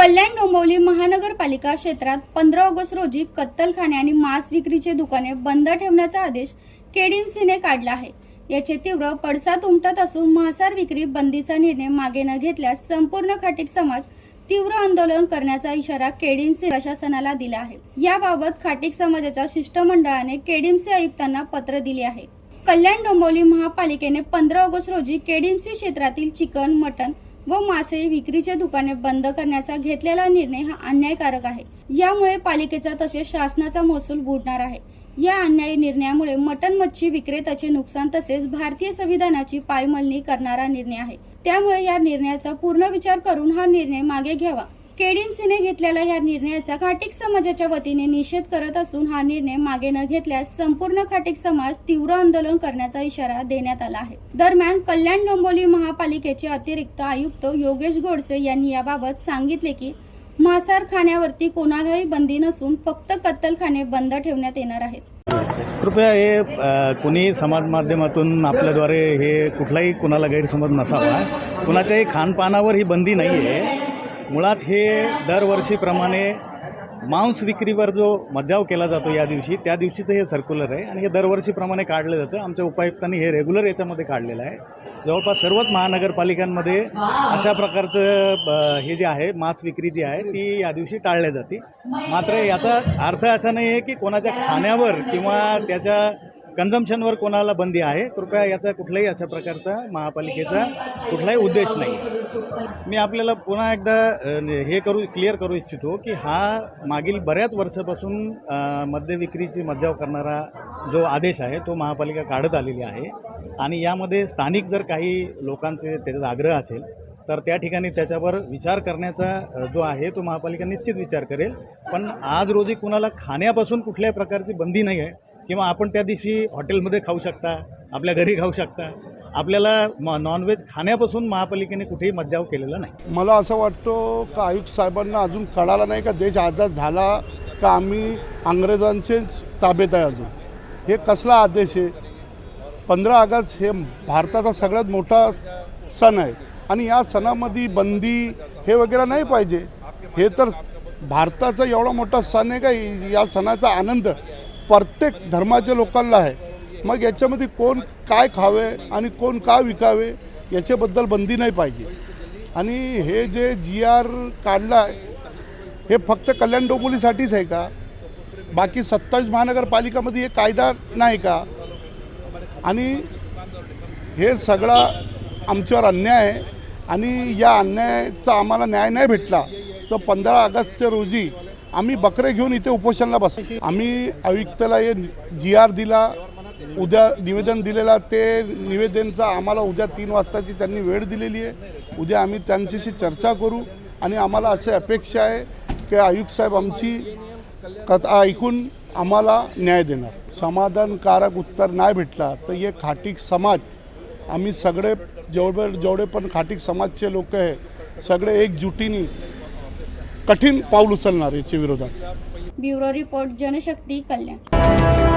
कल्याण डोंबिवली महानगरपालिका क्षेत्रात पंधरा ऑगस्ट रोजी कत्तलखाने आणि मांस विक्रीचे दुकाने बंद ठेवण्याचा आदेश केडीएमसीने काढला आहे. याचे तीव्र पडसाद उमटत असून मांसार विक्री बंदीचा निर्णय मागे न घेतल्यास संपूर्ण खाटीक समाज तीव्र आंदोलन करण्याचा इशारा केडीएमसी प्रशासनाला दिला आहे. याबाबत खाटिक समाजाच्या शिष्टमंडळाने केडीएमसी आयुक्तांना पत्र दिले आहे. कल्याण डोंबिवली महापालिकेने पंधरा ऑगस्ट रोजी केडीएमसी क्षेत्रातील चिकन मटन व मासे विक्रीचे दुकाने बंद करण्याचा घेतलेला निर्णय हा अन्यायकारक आहे. यामुळे पालिकेचा तसेच शासनाचा महसूल बुडणार आहे. या अन्यायी निर्णयामुळे मटन मच्छी विक्रेत्याचे नुकसान तसेच भारतीय संविधानाची पायमलनी करणारा निर्णय आहे. त्यामुळे या निर्णयाचा पूर्ण विचार करून हा निर्णय मागे घ्यावा. केडीएमसीने घेतलेल्या या निर्णयाचा खाटिक समाजाच्या वतीने निषेध करत असून हा निर्णय मागे न घेतल्यास संपूर्ण खाटीक समाज तीव्र आंदोलन करण्याचा इशारा देण्यात आला आहे. दरम्यान कल्याण डोंबोली महापालिकेचे अतिरिक्त आयुक्त योगेश गोडसे यांनी याबाबत सांगितले की मांसाहार खाण्यावरती कोणालाही बंदी नसून फक्त कत्तलखाने बंद ठेवण्यात येणार आहेत. कृपया हे कुणी समाज माध्यमातून आपल्याद्वारे हे कुठलाही कुणाला गैरसमज नसावा. कुणाच्याही खानपानावर ही बंदी नाही आहे मुळात हे दरवर्षीप्रमाणे मांस विक्रीवर जो मज्जाव केला जातो या दिवशी त्या दिवशीचं हे सर्क्युलर आहे आणि हे दरवर्षीप्रमाणे काढलं जातं. आमच्या उपायुक्तांनी हे रेग्युलर याच्यामध्ये काढलेलं आहे. जवळपास सर्वच महानगरपालिकांमध्ये अशा प्रकारचं ब- हे जे आहे मांस विक्री जी आहे ती या दिवशी टाळल्या जाते. मात्र याचा अर्थ असा नाही आहे की कोणाच्या खाण्यावर किंवा त्याच्या कन्झम्पशनवर कोणाला बंदी आहे? कृपया याचा कुठलाही अशा प्रकारचा महापालिकेचा कुठलाही उद्देश नाही. मी आपल्याला पुन्हा एकदा म्हणजे हे करू क्लिअर करू इच्छितो की हा मागील बऱ्याच वर्षापासून मद्य विक्रीची मज्जाव करणारा जो आदेश आहे तो महापालिका काढत आलेली आहे. आणि यामध्ये स्थानिक जर काही लोकांचे त्याच्यात आग्रह असेल तर त्या ठिकाणी त्याच्यावर विचार करण्याचा जो आहे तो महापालिका निश्चित विचार करेल. पण आज रोजी कुणाला खाण्यापासून कुठल्याही प्रकारची बंदी नाही आहे. किंवा आपण त्या दिवशी हॉटेलमध्ये खाऊ शकता आपल्या घरी खाऊ शकता. आपल्याला म नॉनव्हेज खाण्यापासून महापालिकेने कुठेही मज्जाव केलेला नाही. मला असं वाटतो का आयुक्त साहेबांना अजून कळाला नाही का देश आझाद झाला का आम्ही अंग्रेजांचेच ताब्यात आहे अजून? हे कसला आदेश आहे? पंधरा ऑगस्ट हे भारताचा सगळ्यात मोठा सण आहे. आणि या सणामध्ये बंदी हे वगैरे नाही पाहिजे. हे तर भारताचा एवढा मोठा सण आहे का? या सणाचा आनंद प्रत्येक धर्माच्या लोकांना आहे. मग याच्यामध्ये कोण काय खावे आणि कोण का विकावे याच्याबद्दल बंदी नाही पाहिजे. आणि हे जे जी आर काढलं आहे हे फक्त कल्याण डोंबिवलीसाठीच आहे का? बाकी सत्तावीस महानगरपालिकामध्ये हे कायदा नाही का? आणि हे सगळा आमच्यावर अन्याय आहे. आणि या अन्यायाचा आम्हाला न्याय नाही भेटला तर पंधरा ऑगस्टच्या रोजी आम्ही बकरे घेऊन इथे उपोषणाला बस आम्ही आयुक्ताला हे जी आर दिला उद्या निवेदन दिलेला ते निवेदनचा आम्हाला उद्या तीन वाजताची त्यांनी वेळ दिलेली आहे. उद्या आम्ही त्यांच्याशी चर्चा करू आणि आम्हाला अशी अपेक्षा आहे की आयुक्त साहेब आमची कथा ऐकून आम्हाला न्याय देणार. समाधानकारक उत्तर नाही भेटला तर हे खाटीक समाज आम्ही सगळे जेवढे जेवढे पण खाटीक समाजचे लोक आहे सगळे एकजुटीने कठीण पाऊल उचलणार याच्या विरोधात. Bureau report Janshakti Kalyan.